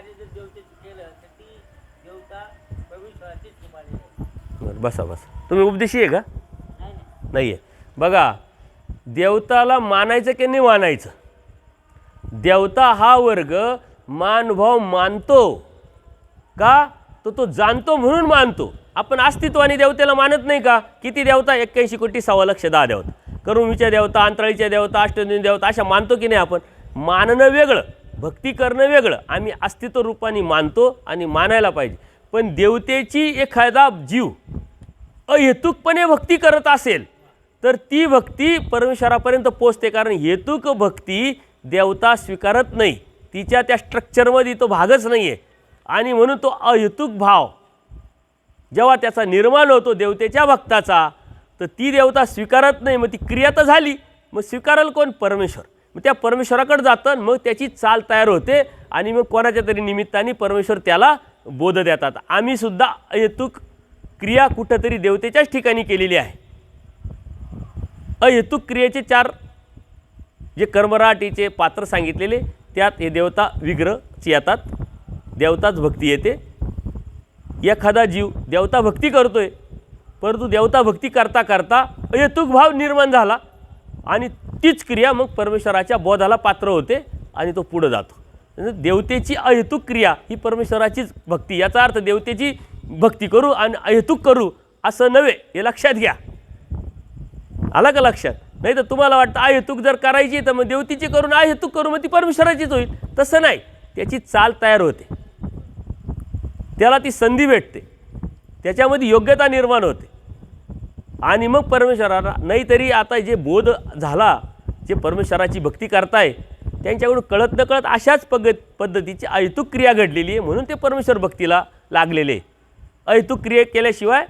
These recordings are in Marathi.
कार्य जर देवतेचं केलं तर ती देवता परमेश्वराचीच तुम्हाला आहे. बरं बसा बसा. तुम्ही उपदेशी आहे का? नाही आहे बघा देवताला मानायचं की नाही मानायचं? देवता हा वर्ग मानभाव मानतो. का? तो तो जाणतो म्हणून मानतो. आपण अस्तित्वाने देवतेला मानत नाही का? किती देवता? एक्क्याऐंशी कोटी सव्वा लक्ष दहा देवता. करुणीच्या देवता अंतराळीच्या देवता अष्टदिनी देवता अशा मानतो की नाही आपण? मानणं वेगळं. भक्ती करणं वेगळं. आम्ही अस्तित्व रूपाने मानतो आणि मानायला पाहिजे. पण देवतेची एखादा जीव अहेतुकपणे भक्ती करत असेल तर ती भक्ती परमेश्वरापर्यंत पोचते कारण हेतुक भक्ती देवता स्वीकारत नाही. तिच्या त्या स्ट्रक्चरमध्ये तो भागच नाही आहे आणि म्हणून तो अहेतुक भाव जेव्हा त्याचा निर्माण होतो देवतेच्या भक्ताचा तर ती देवता स्वीकारत नाही. मग ती क्रिया तर झाली. मग स्वीकारेल कोण? परमेश्वर. मग त्या परमेश्वराकडे जातं मग त्याची चाल तयार होते आणि मग कोणाच्या तरी निमित्ताने परमेश्वर त्याला बोध देतात. आम्हीसुद्धा अहेतुक क्रिया कुठंतरी देवतेच्याच ठिकाणी केलेली आहे. अहेतुक क्रियेचे चार जे कर्मराटीचे पात्र सांगितलेले त्यात हे देवता विग्रहच येतात देवताच भक्ती येते. एखादा जीव देवता भक्ती करतोय परंतु देवता भक्ती करता करता अहेतुक भाव निर्माण झाला आणि तीच क्रिया मग परमेश्वराच्या बोधाला पात्र होते आणि तो पुढं जातो. म्हणजे देवतेची अहेतुक क्रिया ही परमेश्वराचीच भक्ती. याचा अर्थ देवतेची भक्ती करू आणि अहेतुक करू असं नव्हे हे लक्षात घ्या. आला का लक्षात? नाही तर तुम्हाला वाटतं अहेतुक जर करायची तर मग देवतेची करून अहेतुक करू मग ती परमेश्वराचीच होईल. तसं नाही. त्याची चाल तयार होते. त्याला ती संधी भेटते. त्याच्यामध्ये योग्यता निर्माण होते. आणि मग परमेश्वराला नाहीतरी आता जे बोध झाला जे परमेश्वराची भक्ती करताय त्यांच्याकडून कळत न कळत अशाच पग पद्धतीची अहेतुक क्रिया घडलेली आहे म्हणून ते परमेश्वर भक्तीला लागलेले आहे. अहेतुक क्रिया केल्याशिवाय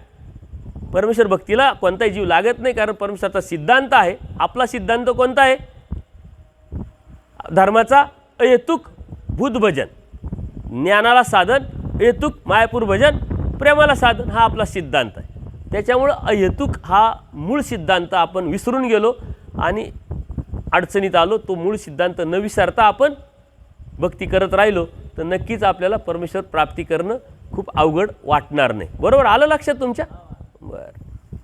परमेश्वर भक्तीला कोणताही जीव लागत नाही कारण परमेश्वराचा सिद्धांत आहे. आपला सिद्धांत कोणता आहे? धर्माचा अहेतुक बुद्ध भजन. ज्ञानाला साधन अहेतुक मायापूर भजन प्रेमाला साधन हा आपला सिद्धांत आहे. त्याच्यामुळं अहेतुक हा मूळ सिद्धांत आपण विसरून गेलो आणि अडचणीत आलो तो मूळ सिद्धांत न विसरता आपण भक्ती करत राहिलो तर नक्कीच आपल्याला परमेश्वर प्राप्ती करणं खूप अवघड वाटणार नाही. बरोबर? आलं लक्षात तुमच्या? बरं.